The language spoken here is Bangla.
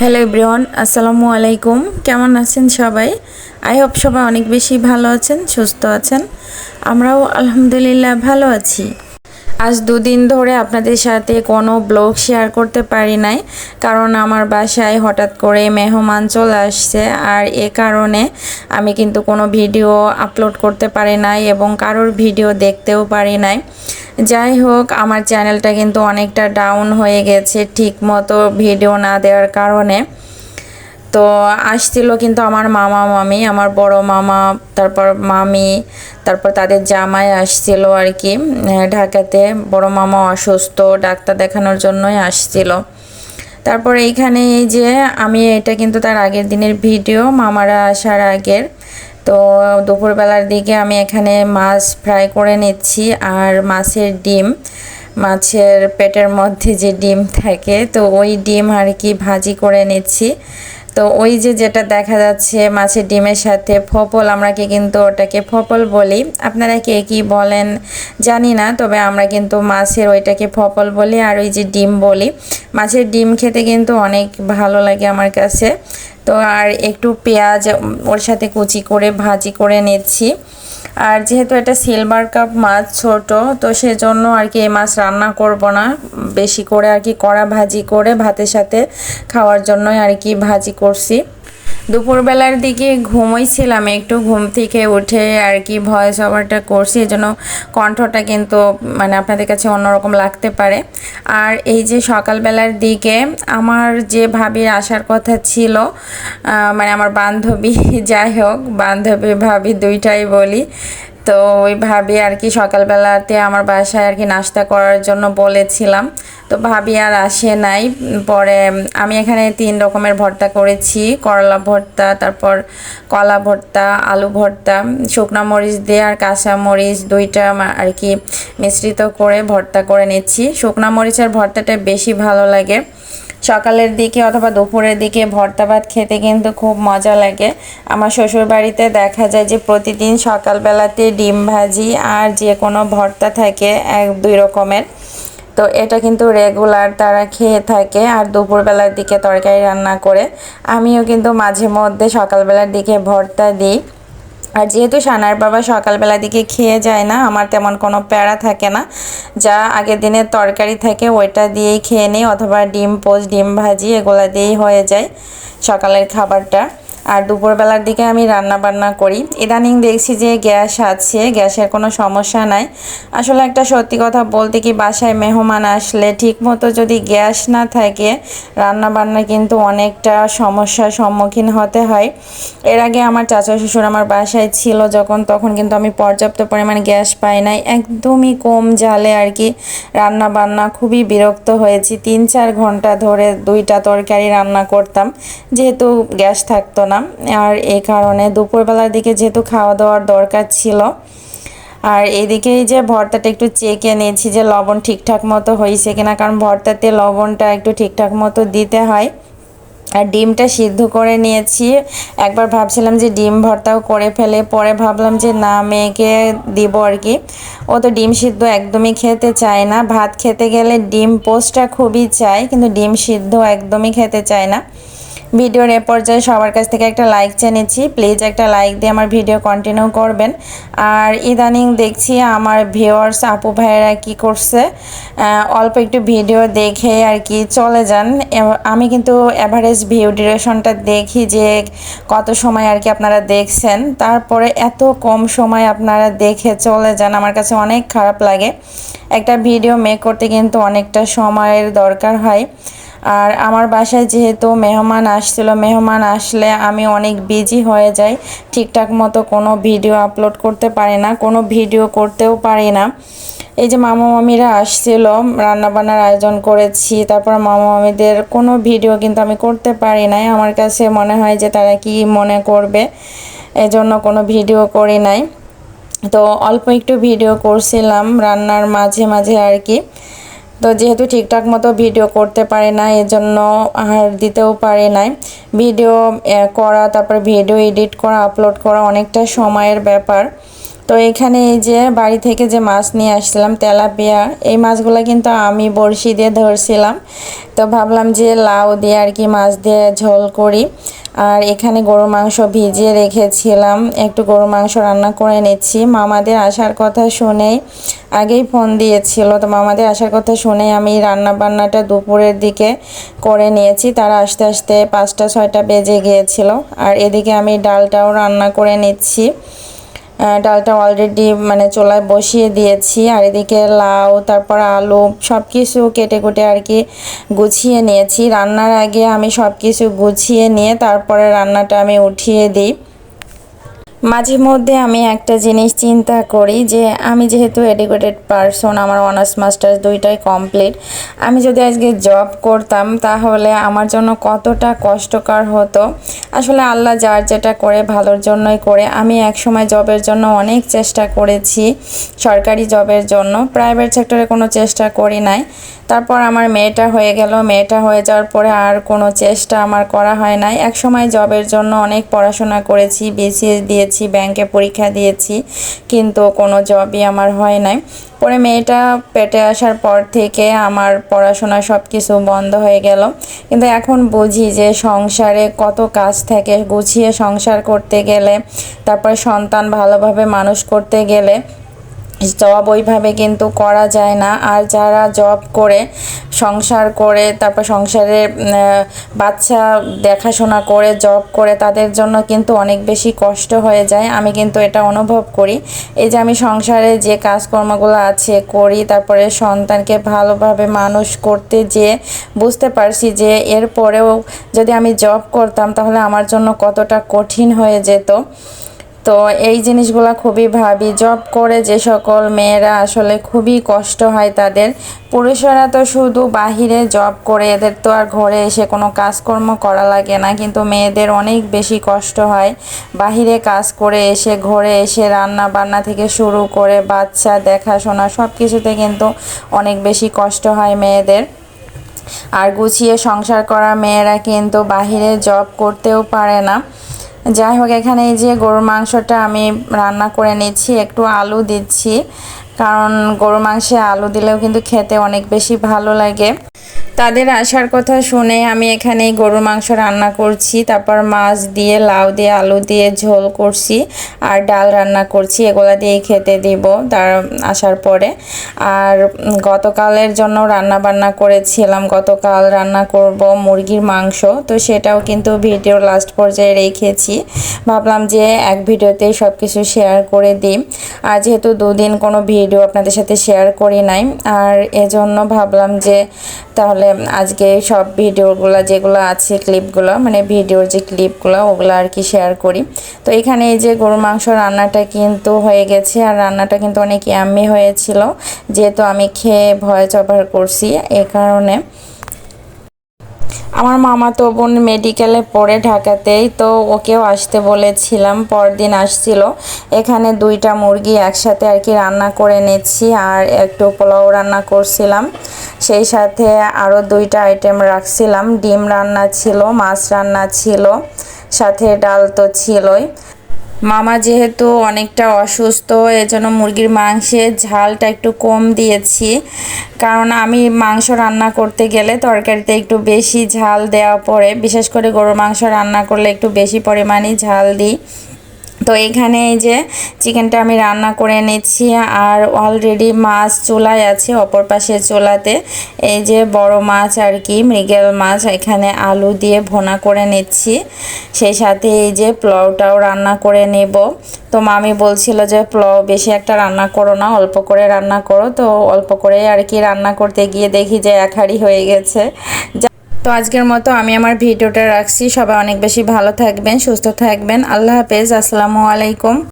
হ্যালো এভরিওয়ান আসসালামু আলাইকুম কেমন আছেন সবাই? আই হোপ সবাই অনেক বেশি ভালো আছেন, সুস্থ আছেন। আমরাও আলহামদুলিল্লাহ ভালো আছি। আজ দুদিন ধরে আপনাদের সাথে কোনো ব্লগ শেয়ার করতে পারি নাই, কারণ আমার বাসায় হঠাৎ করে মেহমান চলে আসছে, আর এ কারণে আমি কিন্তু কোনো ভিডিও আপলোড করতে পারি নাই এবং কারোর ভিডিও দেখতেও পারি নাই। যাই হোক, আমার চ্যানেলটা কিন্তু অনেকটা ডাউন হয়ে গেছে ঠিক মতো ভিডিও না দেওয়ার কারণে। তো আসছিল কিন্তু আমার মামা, মামি, আমার বড় মামা, তারপর মামি, তারপর তাদের জামাই আসছিল আর কি ঢাকাতে। বড় মামা অসুস্থ, ডাক্তার দেখানোর জন্যই আসছিল। তারপর এইখানে এই যে আমি এটা কিন্তু তার আগের দিনের ভিডিও মামারা আসার আগের। তো দুপুরবেলার দিকে আমি এখানে মাছ ফ্রাই করে নিচ্ছি আর মাছের ডিম। মাছের পেটের মধ্যে যে ডিম থাকে, তো ওই ডিম আর কি ভাজি করে নিচ্ছি। তো ওই যে যেটা দেখা যাচ্ছে মাছের ডিমের সাথে ফপল, আমরা কি কিন্তু ওটাকে ফপল বলি? আপনারা কে কি বলেন জানি না, তবে আমরা কিন্তু মাছের ওইটাকে ফপল বলি আর ওই যে ডিম বলি। মাছের ডিম খেতে কিন্তু অনেক ভালো লাগে আমার কাছে। তো আর একটু পেঁয়াজ ওর সাথে কুচি করে ভাজি করে নিচ্ছি। আর যেহেতু এটা সিলভার কাপ মাছ ছোট, তো সেজন্য আর কি এই মাছ রান্না করব না। বেশি করে আর কি কড়া ভাজি করে ভাতের সাথে খাওয়ার জন্যই আর কি ভাজি করছি। দুপুরবেলার দিকে ঘুমোইছিলাম, একটু ঘুম থেকে উঠে আর কি ভয়েস ওভারটা করছি, এই জন্য কণ্ঠটা কিন্তু মানে আপনাদের কাছে অন্যরকম লাগতে পারে। আর এই যে সকালবেলার দিকে আমার যে ভাবির আসার কথা ছিল মানে আমার বান্ধবী, যাই হোক, বান্ধবী ভাবি দুইটাই বলি তো ওই ভাবি আর কি সকালবেলাতে আমার বাসায় আর কি নাস্তা করার জন্য বলেছিলাম। তো ভাবি আর আসে নাই। পরে আমি এখানে তিন রকমের ভর্তা করেছি। করলা ভর্তা, তারপর কলা ভর্তা, আলু ভর্তা, শুকনো মরিচ দিয়ে আর কাঁচা মরিচ দুইটা আর কি মিশ্রিত করে ভর্তা করে নিচ্ছি। শুকনো মরিচের ভর্তাটা বেশি ভালো লাগে। সকালের দিকে অথবা দুপুরের দিকে ভর্তা ভাত খেতে কিন্তু খুব মজা লাগে। আমার শ্বশুর বাড়িতে দেখা যায় যে প্রতিদিন সকালবেলাতে ডিম ভাজি আর যে কোনো ভর্তা থাকে এক দুই রকমের। তো এটা কিন্তু রেগুলার তারা খেয়ে থাকে আর দুপুরবেলার দিকে তরকারি রান্না করে। আমিও কিন্তু মাঝে মধ্যে সকালবেলার দিকে ভর্তা দিই। আর যেহেতু সানার বাবা সকালবেলা দিকে খেয়ে যায় না, আমার তেমন কোনো প্যারা থাকে না। যা আগের দিনের তরকারি থাকে ওইটা দিয়েই খেয়ে নিই, অথবা ডিম, পোস্ট ডিম ভাজি, এগুলা দিয়েই হয়ে যায় সকালের খাবারটা। আর দুপুরবেলার দিকে আমি রান্না বান্না করি। ইদানিং দেখছি যে গ্যাস আছে, গ্যাসের কোনো সমস্যা নাই। আসলে একটা সত্যি কথা বলতে কি, বাসায় মেহমান আসলে ঠিক মতো যদি গ্যাস না থাকে রান্না বান্না কিন্তু অনেকটা সমস্যার সম্মুখীন হতে হয়। এর আগে আমার চাচা শ্বশুর আমার বাসায় ছিল যখন, তখন কিন্তু আমি পর্যাপ্ত পরিমাণ গ্যাস পাই নাই। একদমই কম জালে আর কি রান্না বান্না খুবই বিরক্ত হয়েছি। তিন চার ঘণ্টা ধরে দুইটা তরকারি রান্না করতাম, যেহেতু গ্যাস থাকতো না। না আর এই কারণে দুপুরবেলার দিকে যেহেতু খাওয়া দাওয়ার দরকার ছিল, আর এদিকে যে ভর্তাটা একটু চেকে নিয়েছি যে লবণ ঠিকঠাক মতো হয়েছে কিনা, কারণ ভর্তাতে লবণটা একটু ঠিকঠাক মতো দিতে হয়। আর ডিমটা সিদ্ধ করে নিয়েছি। একবার ভাবছিলাম যে ডিম ভর্তাও করে ফেলে, পরে ভাবলাম যে না, মেয়েকে দিব আর কি। ও তো ডিম সিদ্ধ একদমই খেতে চায় না। ভাত খেতে গেলে ডিম পোস্টটা খুবই চায়, কিন্তু ডিম সিদ্ধ একদমই খেতে চায় না। ভিডিওর এ পর্যায়ে সবার কাছ থেকে একটা লাইক চেনেছি প্লিজ একটা লাইক দিয়ে আমার ভিডিও কন্টিনিউ করবেন। আর ইদানিং দেখছি আমার ভিওয়ার্স আপু ভাইয়েরা কি করছে? অল্প একটু ভিডিও দেখে আর কি চলে যান। আমি কিন্তু অ্যাভারেজ ভিউ ডিউরেশনটা দেখি যে কত সময় আর কি আপনারা দেখছেন। তারপরে এত কম সময় আপনারা দেখে চলে যান, আমার কাছে অনেক খারাপ লাগে। একটা ভিডিও মেক করতে কিন্তু অনেকটা সময়ের দরকার হয়। আর আমার বাসায় যেহেতু মেহমান আসছিল, মেহমান আসলে আমি অনেক বিজি হয়ে যাই। ঠিকঠাক মতো কোনো ভিডিও আপলোড করতে পারি না, কোনো ভিডিও করতেও পারি না। এই যে মামা মামিরা আসছিল, রান্নাবান্নার আয়োজন করেছি, তারপর মামা মামিদের কোনো ভিডিও কিন্তু আমি করতে পারি নাই। আমার কাছে মনে হয় যে তারা কি মনে করবে, এজন্য কোনো ভিডিও করি নাই। তো অল্প একটু ভিডিও করছিলাম, রান্নার মাঝে মাঝে আর কি। তো যেহেতু ঠিকঠাক মতো ভিডিও করতে পারে না, এজন্য আর দিতেও পারে নাই। ভিডিও করা, তারপর ভিডিও এডিট করা, আপলোড করা অনেকটা সময়ের ব্যাপার। তো এখানে এই যে বাড়ি থেকে যে মাছ নিয়ে আসছিলাম, তেলাপিয়া, এই মাছগুলো কিন্তু আমি বড়শি দিয়ে ধরছিলাম। তো ভাবলাম যে লাউ দিয়ে আর কি মাছ দিয়ে ঝোল করি। আর এখানে গরুর মাংস ভিজিয়ে রেখেছিলাম। একটু গরুর মাংস রান্না করে নিচ্ছি। মামাদের আসার কথা শুনেই আগেই ফোন দিয়েছিল। তো মামাদের আসার কথা শুনেই আমি রান্না বান্নাটা দুপুরের দিকে করে নিয়েছি। তারা আস্তে আস্তে পাঁচটা, ছয়টা বেজে গিয়েছিল। আর এদিকে আমি ডালটাও রান্না করে নিচ্ছি। ডালটা অলরেডি মানে চোলায় বসিয়ে দিয়েছি। আর এদিকে লাউ, তারপর আলু সব কিছু কেটে কুটে আর কি গুছিয়ে নিয়েছি। রান্নার আগে আমি সব কিছু গুছিয়ে নিয়ে তারপরে রান্নাটা আমি উঠিয়ে দিই। মাঝে মধ্যে আমি একটা জিনিস চিন্তা করি যে আমি যেহেতু এডুকেটেড পারসন আমার অনার্স মাস্টার্স দুইটাই কমপ্লিট আমি যদি আজকে জব করতাম তাহলে আমার জন্য কতটা কষ্টকর হতো। আসলে আল্লাহ যার যেটা করে ভালোর জন্যই করে। আমি একসময় জবের জন্য অনেক চেষ্টা করেছি, সরকারি জবের জন্য প্রাইভেট সেক্টরে কোনো চেষ্টা করি নাই। তারপর আমার মেয়েটা হয়ে গেল। মেয়েটা হয়ে যাওয়ার পরে আর কোনো চেষ্টা আমার করা হয় নাই। এক সময় জবের জন্য অনেক পড়াশোনা করেছি বিসিএস দিয়েছি, ব্যাংকে পরীক্ষা দিয়েছি, কিন্তু কোনো জবই আমার হয় নাই। পরে মেয়েটা পেটে আসার পর থেকে আমার পড়াশোনা সব কিছু বন্ধ হয়ে গেল। কিন্তু এখন বুঝি যে সংসারে কত কাজ থাকে, গুছিয়ে সংসার করতে গেলে, তারপর সন্তান ভালোভাবে মানুষ করতে গেলে জব ওইভাবে কিন্তু করা যায় না। আর যারা জব করে, সংসার করে, তারপর সংসারে বাচ্চা দেখাশোনা করে জব করে, তাদের জন্য কিন্তু অনেক বেশি কষ্ট হয়ে যায়। আমি কিন্তু এটা অনুভব করি। এই যে আমি সংসারে যে কাজকর্মগুলো আছে, করি, তারপরে সন্তানকে ভালোভাবে মানুষ করতে যেয়ে বুঝতে পারছি যে এরপরেও যদি আমি জব করতাম, তাহলে আমার জন্য কতটা কঠিন হয়ে যেত। তো এই জিনিসগুলো খুবই ভাবি। জব করে যে সকল মেয়েরা আসলে খুবই কষ্ট হয় তাদের। পুরুষেরা তো শুধু বাহিরে জব করে, এদের তো আর ঘরে এসে কোনো কাজকর্ম করা লাগে না, কিন্তু মেয়েদের অনেক বেশি কষ্ট হয়। বাহিরে কাজ করে এসে, ঘরে এসে রান্না বান্না থেকে শুরু করে বাচ্চা, দেখাশোনা সব কিছুতে কিন্তু অনেক বেশি কষ্ট হয় মেয়েদের। আর গুছিয়ে সংসার করা মেয়েরা কিন্তু বাহিরে জব করতেও পারে না। যাই হোক, এখানে এই যে গরুর মাংসটা আমি রান্না করে নিচ্ছি, একটু আলু দিচ্ছি। কারণ গরুর মাংসে আলু দিলেও কিন্তু খেতে অনেক বেশি ভালো লাগে। তাদের আসার কথা শুনে আমি এখানে গরুর মাংস রান্না করছি, তারপর মাছ দিয়ে, লাউ দিয়ে, আলু দিয়ে ঝোল করছি আর ডাল রান্না করছি, এগুলা দিয়ে খেতে দিব তার আসার পরে। আর গতকালের জন্য রান্না বান্না করেছিলাম, গতকাল রান্না করব মুরগির মাংস, তো সেটাও কিন্তু ভিডিও লাস্ট পর্যায়ে রেখেছি। ভাবলাম যে এক ভিডিওতেই সব কিছু শেয়ার করে দিই। আর যেহেতু দুদিন কোনো ভিডিও আপনাদের সাথে শেয়ার করি নাই, আর এজন্য ভাবলাম যে তাহলে আজকে সব ভিডিওগুলো যেগুলো আছে ক্লিপগুলো মানে ভিডিওর যে ক্লিপগুলো, ওগুলো আর কি শেয়ার করি। তো এখানে এই যে গরু মাংস রান্নাটা কিন্তু হয়ে গেছে, আর রান্নাটা কিন্তু অনেক ইয়াম্মি হয়েছিল। যেহেতু আমি খেয়ে ভয় চবার করছি, এ কারণে আমার মামা তো বোন মেডিকেলে পড়ে ঢাকাতেই, তো ওকেও আসতে বলেছিলাম, পরদিন আসছিল। এখানে দুইটা মুরগি একসাথে আর কি রান্না করে নিচ্ছি, আর একটু পোলাও রান্না করছিলাম। সেই সাথে আরও দুইটা আইটেম রাখছিলাম, ডিম রান্না ছিল, মাছ রান্না ছিল, সাথে ডাল তো ছিলই। মামা যেহেতু অনেকটা অসুস্থ, এজন্য মুরগির মাংসের ঝালটা একটু কম দিয়েছি। কারণ আমি মাংস রান্না করতে গেলে তরকারিতে একটু বেশি ঝাল দেওয়া পড়ে। বিশেষ করে গরুর মাংস রান্না করলে একটু বেশি পরিমাণে ঝাল দিই। তো এখানে এই যে চিকেনটা আমি রান্না করে নিচ্ছি আর অলরেডি মাছ চুলায় আছে অপর পাশে চুলাতে। এই যে বড় মাছ আর কি, মৃগেল মাছ, এখানে আলু দিয়ে ভোনা করে নিচ্ছি। সেই সাথে এই যে পোলাওটাও রান্না করে নেব। তো মামি বলছিল যে, পোলাও বেশি একটা রান্না করো না, অল্প করে রান্না করো। তো অল্প করে আর কি রান্না করতে গিয়ে দেখি যে, এক হয়ে গেছে। তো আজকের মতো আমি আমার ভিডিওটা রাখছি। সবাই অনেক বেশি ভালো থাকবেন, সুস্থ থাকবেন। আল্লাহ হাফেজ। আসসালামু আলাইকুম।